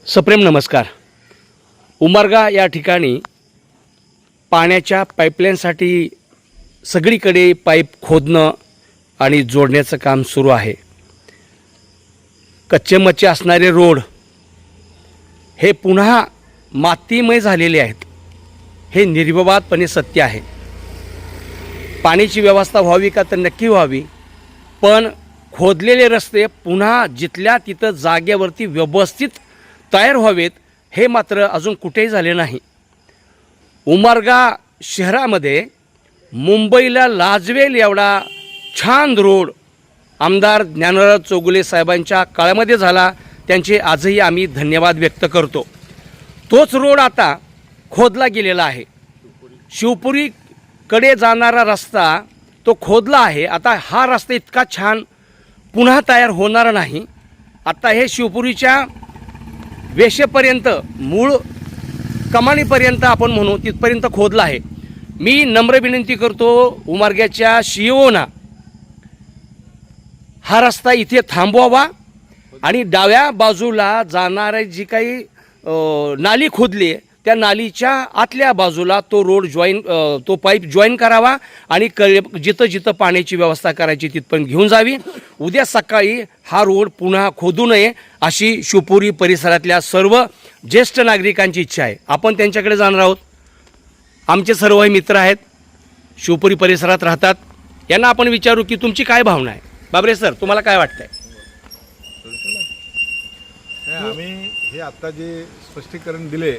सप्रेम नमस्कार. उमरगा या ठिकाणी पाण्याच्या पाईपलाईनसाठी सगळीकडे पाईप खोदणं आणि जोडण्याचं काम सुरू आहे. कच्चे मच्चे असणारे रोड हे पुन्हा मातीमय झालेले आहेत. हे निर्विवादपणे सत्य आहे. पाण्याची व्यवस्था व्हावी का तर नक्की व्हावी पण खोदलेले रस्ते पुन्हा जिथल्या तिथं जागेवरती व्यवस्थित तयार व्हावेत हे मात्र अजून कुठेही झाले नाही. उमरगा शहरामध्ये मुंबईला लाजवेल एवढा छान रोड आमदार ज्ञानराज चौगुले साहेबांच्या काळामध्ये झाला. त्यांचे आजही आम्ही धन्यवाद व्यक्त करतो. तोच रोड आता खोदला गेलेला आहे. शिवपुरीकडे जाणारा रस्ता तो खोदला आहे. आता हा रस्ता इतका छान पुन्हा तयार होणार नाही. आता हे शिवपुरीच्या वेशेपर्यंत मूळ कमानीपर्यंत आपण म्हणू तिथपर्यंत खोदला आहे. मी नम्र विनंती करतो उमार्ग्याच्या शिओना हा रस्ता इथे थांबवावा आणि डाव्या बाजूला जाणारे जी काही नाली खोदली आहे त्या नालीच्या आतल्या बाजूला तो रोड जॉईन तो पाईप जॉईन करावा आणि क जिथं जिथं पाण्याची व्यवस्था करायची तिथपर्यंत घेऊन जावी. उद्या सकाळी हा रोड पुन्हा खोदू नये अशी शिवपुरी परिसरातल्या सर्व ज्येष्ठ नागरिकांची इच्छा आहे. आपण त्यांच्याकडे जाणार आहोत. आमचे सर्व हे मित्र आहेत. शिवपुरी परिसरात राहतात. यांना आपण विचारू की तुमची काय भावना आहे? बाबरे सर तुम्हाला काय वाटतंय? आम्ही हे आता जे स्पष्टीकरण दिले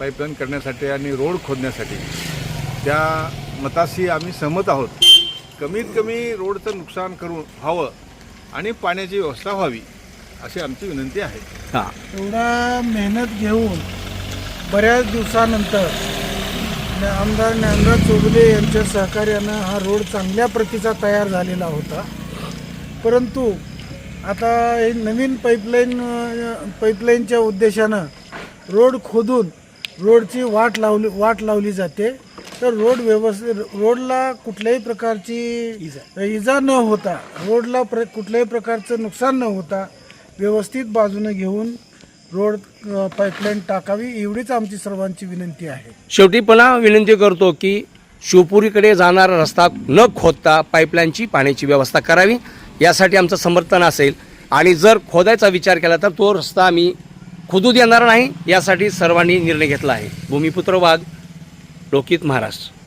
पाईपलाईन करण्यासाठी आणि रोड खोदण्यासाठी. त्या मताशी आम्ही सहमत आहोत. कमीत कमी रोडचं नुकसान करून व्हावं आणि पाण्याची व्यवस्था व्हावी अशी आमची विनंती आहे. हां. एवढा मेहनत घेऊन बऱ्याच दिवसानंतर न- आमदार ज्ञानराज चौगुले यांच्या सहकार्यानं हा रोड चांगल्या प्रतीचा तयार झालेला होता. परंतु आता हे नवीन पाईपलाईन पाईपलाईनच्या उद्देशानं रोड खोदून रोडची वाट लावली वाट लावली जाते. तर रोड व्यवस्थित रोडला कुठल्याही प्रकारची इजा. न होता रोडला प्र कुठल्याही प्रकारचं नुकसान न होता व्यवस्थित बाजूने घेऊन रोड पाईपलाईन टाकावी एवढीच आमची सर्वांची विनंती आहे. शेवटी पुन्हा विनंती करतो की शिवपुरीकडे जाणारा रस्ता न खोदता पाईपलाईनची पाण्याची व्यवस्था करावी. यासाठी आमचं समर्थन असेल. आणि जर खोदायचा विचार केला तर तो रस्ता आम्ही खुदूत देणार नाही यासाठी सर्वांनी निर्णय घेतला आहे. भूमिपुत्र वाघ लोकित महाराष्ट्र.